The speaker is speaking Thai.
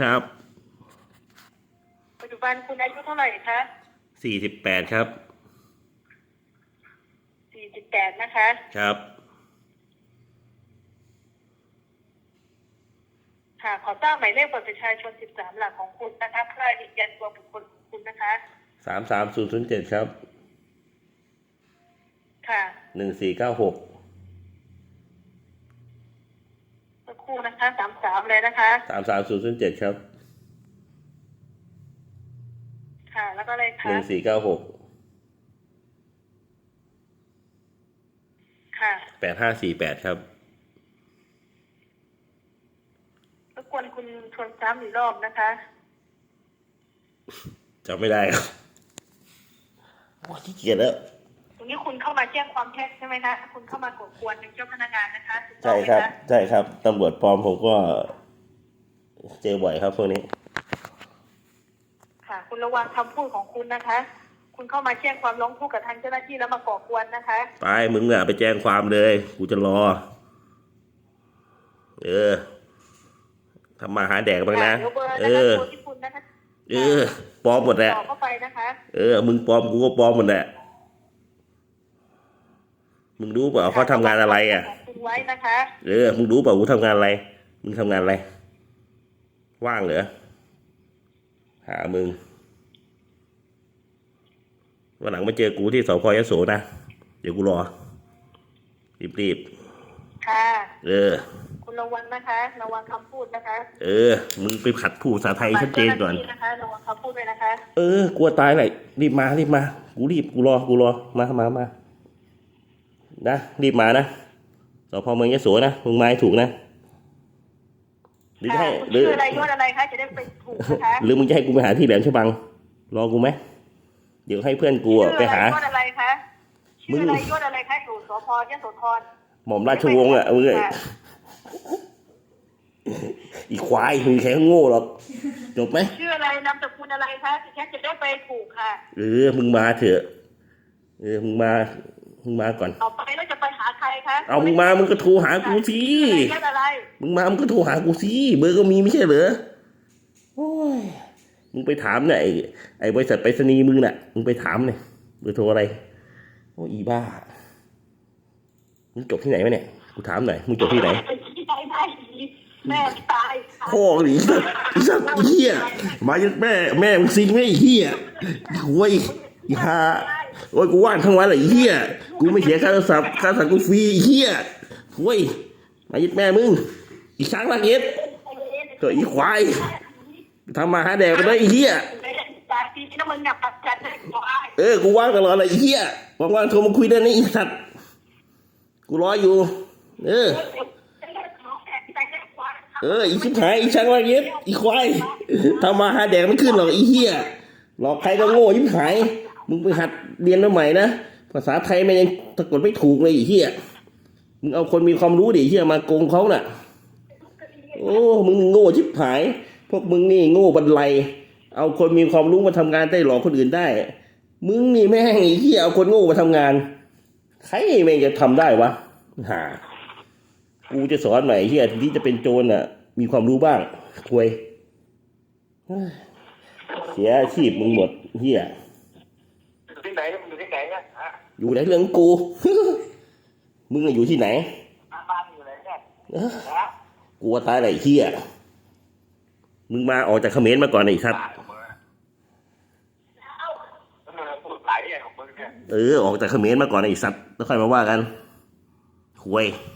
ครับ ปัจจุบันคุณอายุเท่าไหร่คะสี่สิบแปดครับ48นะคะ ครับ ค่ะ ขอทราบหมายเลขบัตรประชาชน13หลักของคุณนะคะเพื่อยืนยันตัวบุคคลของคุณนะคะ สามสามศูนย์ศูนย์เจ็ดครับ ค่ะ หนึ่งสี่เก้าหก สักครู่นะคะ33เลยนะคะ สามสามศูนย์ศูนย์เจ็ดครับค่ะ แล้วก็เลยหค่ะนึ่งสี่เก้าหกค่ะแปดห้าสี่แปดครับ รบกวนคุณทวนซ้ำอีกรอบนะคะจำไม่ได้ครับโอ้ยขี้เกียจแล้วตรงนี้ คุณเข้ามาแจ้งความเท็จใช่ไหมคะคุณเข้ามากดกวนเป็นเจ้าพนักงานนะคะถูกต้ใช่องไหมครับ คะใช่ครับตำรวจปลอมผมก็เจอบ่อยครับพวกนี้ ค่ะ คุณระวังคำพูดของคุณนะคะ คุณเข้ามาแจ้งความร้องทุกข์กับทางเจ้าหน้าที่แล้วมาก่อกวนนะคะ ไปมึงอะไปแจ้งความเลย กูจะรอ เออทำมาหาแดกบ้างนะเดี๋ยวเบอร์เอนะคะอ โทรที่คุณนะคะเออปลอมหมดแหละ ต่อเข้าไปนะคะ เออ มึงปลอมกูก็ปลอมหมดแหละ มึงรู้เปล่าเขาทำงานอะไรอะขงคุณไว้นะคะเออมึงรู้เปล่ากูทำงานอะไร มึงทำงานอะไร ว่างเหรอ หามึง วันหลังมาเจอกูที่สพยโสนะ เดี๋ยวกูรอ รีบค่ะๆเออ คุณระวังนะคะ ระวังคำพูดนะคะ เออ มึงไปขัดพูดภาษาไทยชัดเจนก่อนจ้าหาที่นะคะ ระวังคำพูดด้วยนะคะ เออ กลัวตายเลยรีบมา รีบมา กูรีบ กูรอ กูรอ มา มา มา นะรีบมานะสพเมืองยโสนะมึงมาให้ถูกนะหรือจะค่ะให้คุณหรือชื่ออะไรยศอะไรคะจะได้ไปถูกนะคะหรือมึงจะให้กูไปหาที่แหลมฉบัง รอกูไหมเดี๋ยวให้เพื่อนกูอะไปหาชื่ออะไรยศอะไรคะมึชื่งออะไรยศอะไรคะอยู่สพยโสธรหม่อมราชวงศ์อะเอ้ยค่ะอีควายมึงแค่โง่หรอกจบไหมชื่ออะไรนามสกุลอะไรคะดิฉันจะได้ไปถูกค่ะเออมึงมาเถอะเออมึงมามึงมาก่อนต่อไปแล้วจะไปหาใครคะเอามึงมามึงก็โทรหากูสิชื่ออะไรยศอะไรมึงมามึงก็โทรหากูสิเบอร์ก็มีไม่ใช่เหรอโอ้ยมึงไปถามเนี่ยไอ้ไอ้บริษัทไปรษณีย์มึงน่ะมึงไปถามเนี่ยเบอร์โทรอะไรโอ้อีบ้ามึงจบที่ไหนวะเนี่ยกูถามหน่อยมึงจบที่ไหนไปที่ไหนได้ดีแม่ตายค่ะพ่อหนีสัตว์ไอ้สัตว์ไอ้เหี้ยมาจากแม่แม่มึงซิงไม่ไอ้เหี้ยโว้ยไอ้ห่า โอ้ยกูว่างทั้งวันเลยเหี้ยกูไม่เสียค่าโทรศัพท์ค่าสั่งกูฟรีเหี้ยโว้ยมาจากแม่มึงอีช้างลักเอ็ดตัวอีควายทำมาหาแดกไปเลยไอ้เหี้ยเออกูว่างตลอดเลยเหี้ยว่างๆโทรมาคุยได้นะไอ้สัตว์กูรออยู่ เออเอออีชิบหายอีช้างลักเอ็ดอีควายทำมาหาแดกไม่ขึ้นหรอกอ้เหี้ยหลอกใครก็โง่ยิ้มหาย มึงไปหัดเรียนมาใหม่นะ ภาษาไทยมันยังสะกดไม่ถูกเลยไอ้เหี้ยมึงเอาคนมีความรู้ดิเหี้ยมาโกงเขาน่ะ โอ้ มึงโง่ชิบหาย พวกมึงนี่โง่บันไลเอาคนมีความรู้มาทำงานได้หลอกคนอื่นได้ มึงนี่แม่งไอ้เหี้ยเอาคนโง่มาทำงาน ใครแม่งจะทำได้วะหากูจะสอนใหม่เหี้ยที่จะเป็นโจรน่ะ มีความรู้บ้างควยเสียอาชีพมึงหมดเหี้ยที่ไหนมึงอยู่ที่ไหนเนี่ยฮะ อยู่ในเรื่องกู มึงอะอยู่ที่ไหนบ้านอยู่ไหนเนี่ยเอ้อฮะกลัวตายไหนเฮียมึงมาออกจากเขมรมาก่อนไอ้สัตว์บ้านของมึงอะเออพูดไหลอะไรของมึงเนี่ยเออออกจากเขมรมาก่อนไอ้สัตว์แล้วค่อยมาว่ากันหวยเ